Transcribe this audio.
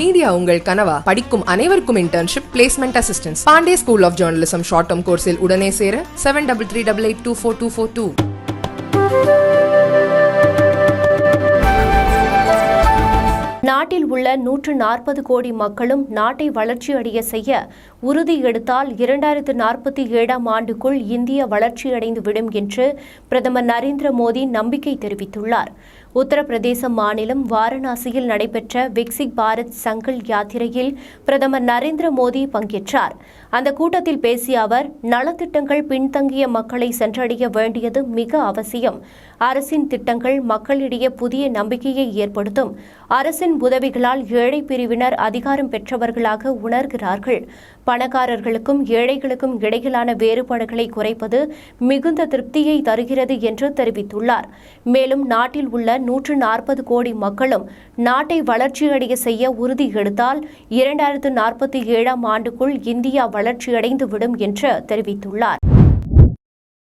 Media உங்கள் கனவா? படிக்கும் அனைவருக்கும் internship placement assistance Pandey school of journalism short term கோர்ஸில் உடனே சேர seven double three double eight two four two four two நாட்டில் உள்ள நூற்று நாற்பது கோடி மக்களும் நாட்டை வளர்ச்சியடைய செய்ய உறுதி எடுத்தால் இரண்டாயிரத்து நாற்பத்தி ஏழாம் ஆண்டுக்குள் இந்திய வளர்ச்சியடைந்து விடும் என்று பிரதமர் நரேந்திர மோடி நம்பிக்கை தெரிவித்துள்ளார். உத்தரப்பிரதேச மாநிலம் வாரணாசியில் நடைபெற்ற விக்சிக் பாரத் சங்கல் யாத்திரையில் பிரதமர் நரேந்திர மோடி பங்கேற்றார். அந்த கூட்டத்தில் பேசிய அவர் நலத்திட்டங்கள் பின்தங்கிய மக்களை சென்றடைய வேண்டியது மிக அவசியம். அரசின் திட்டங்கள் மக்களிடையே புதிய நம்பிக்கையை ஏற்படுத்தும். அரசின் உதவிகளால் ஏழை பிரிவினர் அதிகாரம் பெற்றவர்களாக உணர்கிறார்கள். பணக்காரர்களுக்கும் ஏழைகளுக்கும் இடையிலான வேறுபாடுகளை குறைப்பது மிகுந்த திருப்தியை தருகிறது என்று தெரிவித்துள்ளார். மேலும் நாட்டில் உள்ள நூற்று நாற்பது கோடி மக்களும் நாட்டை வளர்ச்சியடைய செய்ய உறுதி எடுத்தால் இரண்டாயிரத்து நாற்பத்தி ஏழாம் ஆண்டுக்குள் இந்தியா வளர்ச்சியடைந்து விடும் என்று தெரிவித்துள்ளார்.